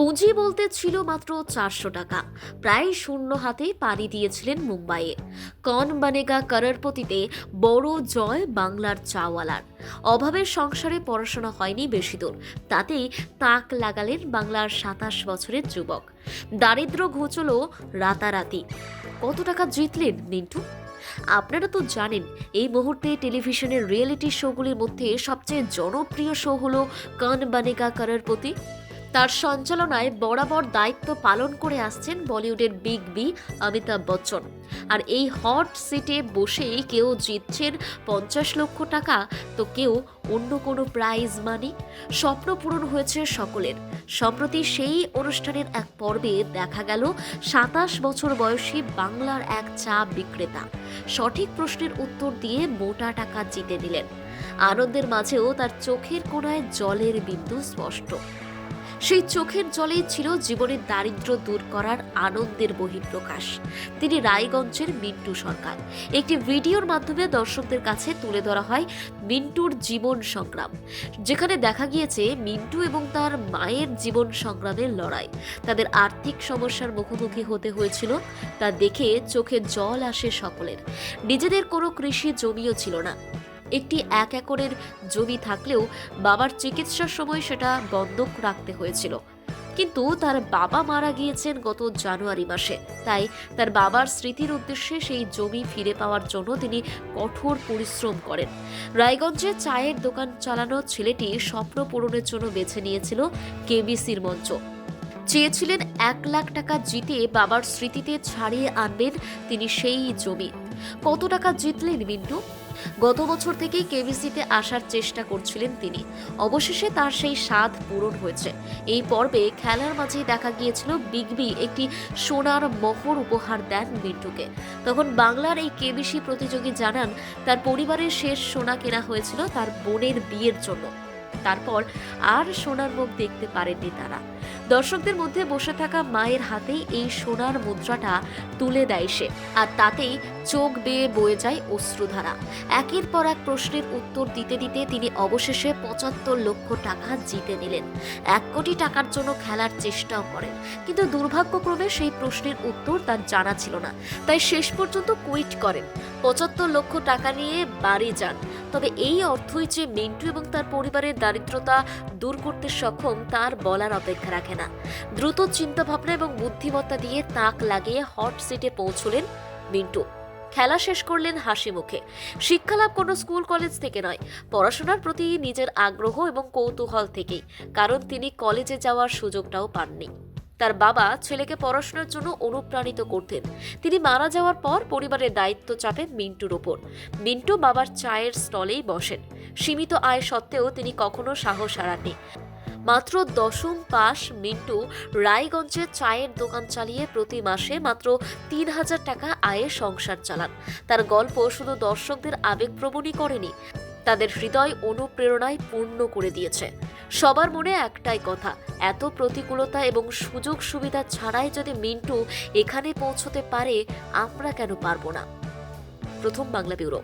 পুঁজি বলতে ছিল মাত্র চারশো টাকা। প্রায় শূন্য হাতে পাড়ি দিয়েছিলেন মুম্বাইয়ে। কন বানেগা কররপতিতে বড় জয় বাংলার চাওয়ালার। অভাবের সংসারে পড়াশোনা হয়নি বেশি দূর। তাতেই তাক লাগালেন বাংলার সাতাশ বছরের যুবক। দারিদ্র ঘোচল রাতারাতি। কত টাকা জিতলেন, মিন্টু? আপনারা তো জানেন, এই মুহূর্তে টেলিভিশনের রিয়েলিটি শোগুলির মধ্যে সবচেয়ে জনপ্রিয় শো হলো কন বানেগা কররপতি। তার সঞ্চালনায় বরাবর দায়িত্ব পালন করে আসছেন বলিউডের বিগ বি অমিতাভ বচ্চন। আর এই হট সিটে বসেই কেউ জিতছেন পঞ্চাশ লক্ষ টাকা, তো কেউ অন্য কোনো প্রাইজ মানি স্বপ্ন পূরণ হয়েছে সকলের। সম্প্রতি সেই অনুষ্ঠানের এক পর্বে দেখা গেল সাতাশ বছর বয়সী বাংলার এক চা বিক্রেতা। সঠিক প্রশ্নের উত্তর দিয়ে মোটা টাকা জিতে নিলেন। আনন্দের মাঝেও তার চোখের কোণায় জলের বিন্দু স্পষ্ট। সেই চোখের জলেই ছিল জীবনের দারিদ্র্য দূর করার আনন্দের বহিঃপ্রকাশ। তিনি রায়গঞ্জের মিন্টু সরকার। একটি ভিডিওর মাধ্যমে দর্শকদের কাছে তুলে ধরা হয় মিন্টুর জীবন সংগ্রাম। যেখানে দেখা গিয়েছে মিন্টু এবং তার মায়ের জীবন সংগ্রামের লড়াই। তাদের আর্থিক সমস্যার মুখোমুখি হতে হয়েছিল, তা দেখে চোখে জল আসে সকলের। নিজেদের কোনো কৃষি জমিও ছিল না। একটি এক একরের জমি থাকলেও বাবার চিকিৎসার সময় সেটা বন্ধক রাখতে হয়েছিল। কিন্তু তার বাবা মারা গিয়েছেন গত জানুয়ারি মাসে। তাই তার বাবার স্মৃতির উদ্দেশ্যে সেই জমি ফিরে পাওয়ার জন্য তিনি কঠোর পরিশ্রম করেন। রায়গঞ্জে চায়ের দোকান চালানো ছেলেটি স্বপ্ন পূরণের জন্য বেছে নিয়েছিল কেবিসির মঞ্চ। চেয়েছিলেন এক লাখ টাকা জিতে বাবার স্মৃতিতে ছাড়িয়ে আনবেন তিনি সেই জমি। কত টাকা জিতলেন মিন্টু? গত বছর থেকেই কেবিসিতে আসার চেষ্টা করছিলেন তিনি। অবশেষে তার সেই স্বাদ পূরণ হয়েছে। এই পর্বে খেলার মাঝেই দেখা গিয়েছিল বিগ বি একটি সোনার মহর উপহার দেন মিন্টুকে। তখন বাংলার এই কেবিসি প্রতিযোগী জানান, তার পরিবারের শেষ সোনা কেনা হয়েছিল তার বোনের বিয়ের জন্য। তারপর আর সোনার মুখ দেখতে পারেননি তারা। দর্শকদের মধ্যে বসে থাকা মায়ের হাতেই এই সোনার মুদ্রাটা তুলে দেয় সে, আর তাতেই চোখ বেয়ে বয়ে যায় অশ্রুধারা। একের পর এক প্রশ্নের উত্তর দিতে দিতে তিনি অবশেষে পঁচাত্তর লক্ষ টাকা জিতে নিলেন। এক কোটি টাকার জন্য খেলার চেষ্টাও করেন, কিন্তু দুর্ভাগ্যক্রমে সেই প্রশ্নের উত্তর তার জানা ছিল না। তাই শেষ পর্যন্ত কুইট করেন। পঁচাত্তর লক্ষ টাকা নিয়ে বাড়ি যান। তবে এই অর্থই যে মিন্টু এবং তার পরিবারের দারিদ্রতা দূর করতে সক্ষম, তার বলার অপেক্ষা রাখে না। দ্রুত চিন্তাভাবনা এবং বুদ্ধিমত্তা দিয়ে তাক লাগিয়ে হট সিটে পৌঁছলেন মিন্টু। খেলা শেষ করলেন হাসি মুখে। শিক্ষালাভ কোনো স্কুল, কলেজ থেকে নয়। পড়াশোনার প্রতি নিজের আগ্রহ এবং কৌতূহল থেকেই, কারণ তিনি কলেজে যাওয়ার সুযোগটাও পাননি। তার বাবা ছেলেকে পড়াশোনার জন্য অনুপ্রাণিত করতেন। তিনি মারা যাওয়ার পর পরিবারের দায়িত্ব চাপে মিন্টুর ওপর। মিন্টু বাবার চায়ের স্টলেই বসেন। সীমিত আয় সত্ত্বেও তিনি কখনো সাহস হারাননি। মাত্র দশম পাস মিন্টু রায়গঞ্জে চায়ের দোকান চালিয়ে প্রতি মাসে মাত্র তিন হাজার টাকা আয়ে সংসার চালান। তার গল্প শুধু দর্শকদের আবেগপ্রবণই করেনি তাদের হৃদয় অনুপ্রেরণায় পূর্ণ করে দিয়েছে। সবার মনে একটাই কথা, এত প্রতিকূলতা এবং সুযোগ সুবিধা ছাড়াই যদি মিন্টু এখানে পৌঁছতে পারে, আমরা কেন পারব না? প্রথম বাংলা ব্যুরো।